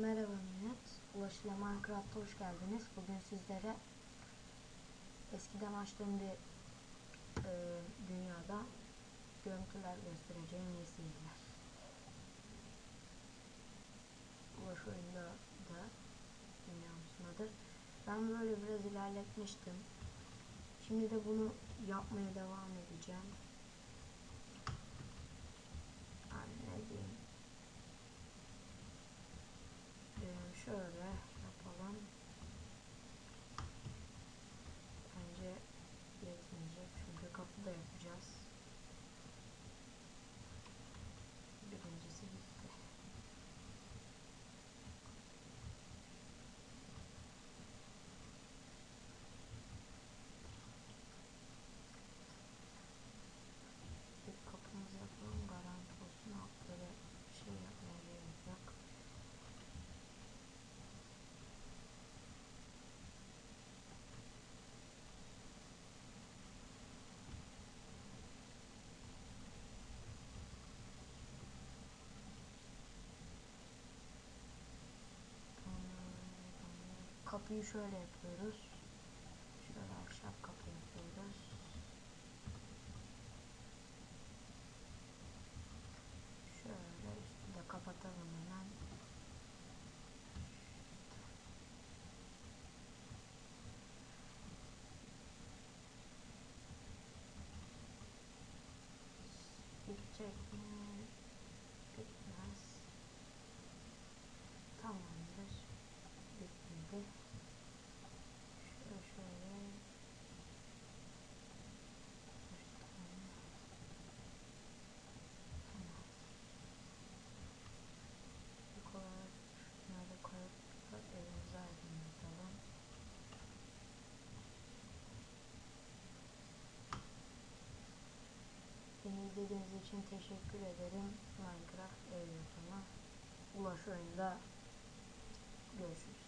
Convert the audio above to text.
Merhaba millet. Ulaş ile Minecraft'a hoş geldiniz. Bugün sizlere eskiden açtığım bir e, dünyada görüntüler göstereceğim iyi seyirler. Ulaş oyunda da dünyamızın adı. Ben böyle biraz ilerletmiştim. Şimdi de bunu yapmaya devam edeceğim. Kapıyı şöyle yapıyoruz. Şöyle ahşap kapı yapıyoruz. Şöyle üstü de kapatalım hemen. Bitecek mi? İzlediğiniz için teşekkür ederim. Minecraft ev yapımı. Ulaş oyunda görüşürüz.